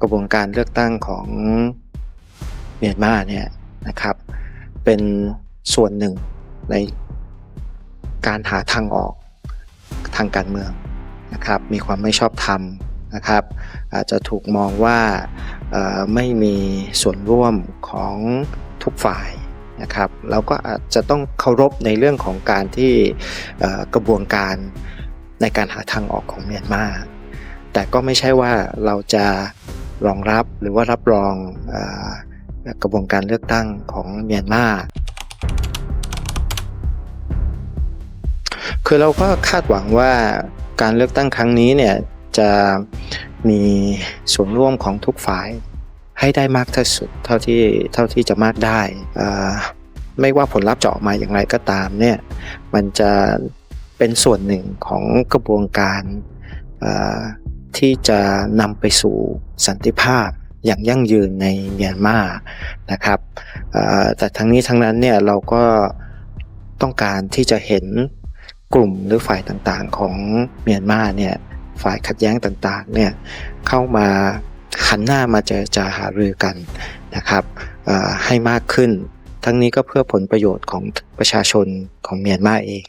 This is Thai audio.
กระบวนการเลือกตั้งของเมียนมาเนี่ยนะครับ เป็นส่วนหนึ่งในการหาทางออกทางการเมืองนะครับ มีความไม่ชอบธรรมนะครับ อาจจะถูกมองว่าไม่มีส่วนร่วมของทุกฝ่ายนะครับแล้วก็อาจจะต้องเคารพในเรื่องของการที่กระบวนการในการหาทางออกของเมียนมา แต่ก็ไม่ใช่ว่าเราจะรองรับหรือว่ารับรองอกระบวนการเลือกตั้งของเมียนมาคือเราก็คาดหวังว่าการเลือกตั้งครั้งนี้เนี่ยจะมีส่วนร่วมของทุกฝ่ายให้ได้มากที่สุดเท่าที่เท่าที่จะมากได้ ไม่ว่าผลลัพธ์จะออกมาอย่างไรก็ตามเนี่ยมันจะเป็นส่วนหนึ่งของกระบวนการ ที่จะนำไปสู่สันติภาพอย่างยั่งยืนในเมียนมานะครับแต่ทั้งนี้ทั้งนั้นเนี่ยเราก็ต้องการที่จะเห็นกลุ่มหรือฝ่ายต่างๆของเมียนมาเนี่ยฝ่ายขัดแย้งต่างๆเนี่ยเข้ามาหันหน้ามาเจรจาหารือกันนะครับให้มากขึ้น ทั้งนี้ก็เพื่อผลประโยชน์ของประชาชนของเมียนมาเอง